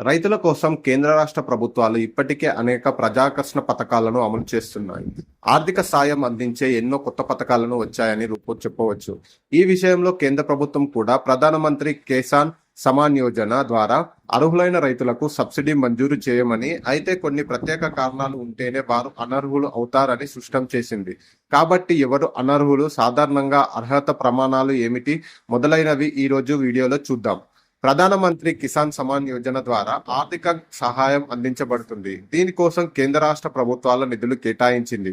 రైతుల కోసం కేంద్ర రాష్ట్ర ప్రభుత్వాలు ఇప్పటికే అనేక ప్రజాకర్షణ పథకాలను అమలు చేస్తున్నాయి. ఆర్థిక సాయం అందించే ఎన్నో కొత్త పథకాలను వచ్చాయని రూపో చెప్పవచ్చు. ఈ విషయంలో కేంద్ర ప్రభుత్వం కూడా ప్రధానమంత్రి కిసాన్ సమాన్ యోజన ద్వారా అర్హులైన రైతులకు సబ్సిడీ మంజూరు చేయమని అయితే కొన్ని ప్రత్యేక కారణాలు ఉంటేనే వారు అనర్హులు అవుతారని స్పష్టం చేసింది. కాబట్టి ఎవరు అనర్హులు? సాధారణంగా అర్హత ప్రమాణాలు ఏమిటి? మొదలైనవి ఈరోజు వీడియోలో చూద్దాం. ప్రధానమంత్రి కిసాన్ సమాన్ యోజన ద్వారా ఆర్థిక సహాయం అందించబడుతుంది. దీనికోసం కేంద్ర రాష్ట్ర ప్రభుత్వాల నిధులు కేటాయించింది.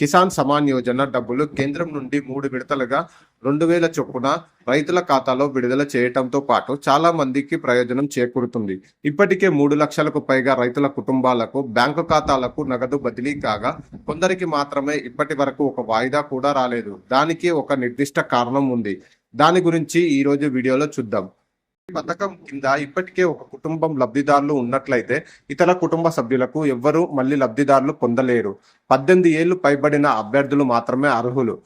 కిసాన్ సమాన్ యోజన డబ్బులు కేంద్రం నుండి మూడు విడతలుగా రెండు వేల చొప్పున రైతుల ఖాతాలో విడుదల చేయటంతో పాటు చాలా మందికి ప్రయోజనం చేకూరుతుంది. ఇప్పటికే మూడు లక్షలకు పైగా రైతుల కుటుంబాలకు బ్యాంకు ఖాతాలకు నగదు బదిలీ కాగా కొందరికి మాత్రమే ఇప్పటి వరకు ఒక వాయిదా కూడా రాలేదు. దానికి ఒక నిర్దిష్ట కారణం ఉంది. దాని గురించి ఈరోజు వీడియోలో చూద్దాం. పథకం కింద ఇప్పటికే ఒక కుటుంబం లబ్ధిదారులు ఉన్నట్లయితే ఇతర కుటుంబ సభ్యులకు ఎవ్వరూ మళ్ళీ లబ్ధిదారులు పొందలేరు. పద్దెనిమిది ఏళ్ళు పైబడిన అభ్యర్థులు మాత్రమే అర్హులు.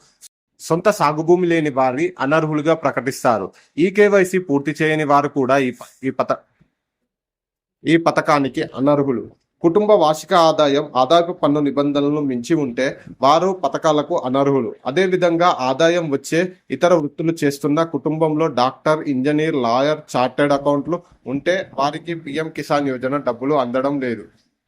సొంత సాగుభూమి లేని వారి అనర్హులుగా ప్రకటిస్తారు. ఈ కేవైసీ పూర్తి చేయని వారు కూడా ఈ ప- ఈ పథ ఈ పథకానికి అనర్హులు. కుటుంబ వార్షిక ఆదాయం ఆదాయపు పన్ను నిబంధనలను మించి ఉంటే వారు పథకాలకు అనర్హులు. అదేవిధంగా ఆదాయం వచ్చే ఇతర వృత్తులు చేస్తున్న కుటుంబంలో డాక్టర్ ఇంజనీర్ లాయర్ చార్టెడ్ అకౌంట్లు ఉంటే వారికి పిఎం కిసాన్ యోజన డబ్బులు అందడం లేదు.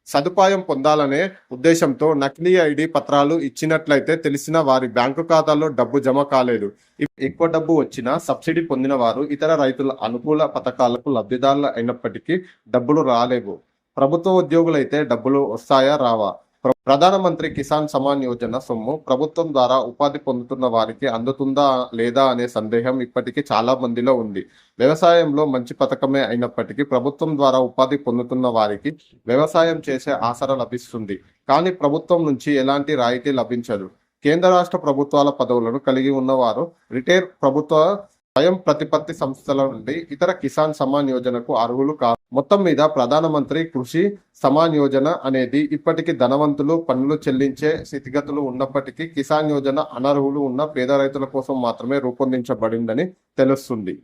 సదుపాయం పొందాలనే ఉద్దేశంతో నకిలీ ఐడి పత్రాలు ఇచ్చినట్లయితే తెలిసిన వారి బ్యాంకు ఖాతాలో డబ్బు జమ కాలేదు. ఎక్కువ డబ్బు వచ్చినా సబ్సిడీ పొందిన వారు ఇతర రైతుల అనుకూల పథకాలకు లబ్ధిదారులు అయినప్పటికీ డబ్బులు రాలేవు. ప్రభుత్వ ఉద్యోగులైతే డబ్బులు వస్తాయా రావా? ప్రధానమంత్రి కిసాన్ సమాన్ యోజన సొమ్ము ప్రభుత్వం ద్వారా ఉపాధి పొందుతున్న వారికి అందుతుందా లేదా అనే సందేహం ఇప్పటికీ చాలా మందిలో ఉంది. వ్యవసాయంలో మంచి పథకమే అయినప్పటికీ ప్రభుత్వం ద్వారా ఉపాధి పొందుతున్న వారికి వ్యవసాయం చేసే ఆసర లభిస్తుంది. కానీ ప్రభుత్వం నుంచి ఎలాంటి రాయితీ లభించదు. కేంద్ర రాష్ట్ర ప్రభుత్వాల పదవులను కలిగి ఉన్నవారు రిటైర్ ప్రభుత్వ స్వయం ప్రతిపత్తి సంస్థల నుండి ఇతర కిసాన్ సమాన్ యోజనకు అర్హులు కాదు మొత్తం మీద ప్రధానమంత్రి కృషి సమాన్ యోజన అనేది ఇప్పటికీ ధనవంతులు పన్నులు చెల్లించే స్థితిగతులు ఉన్నప్పటికీ కిసాన్ యోజన అనర్హులు ఉన్న పేద రైతుల కోసం మాత్రమే రూపొందించబడిందని తెలుస్తుంది.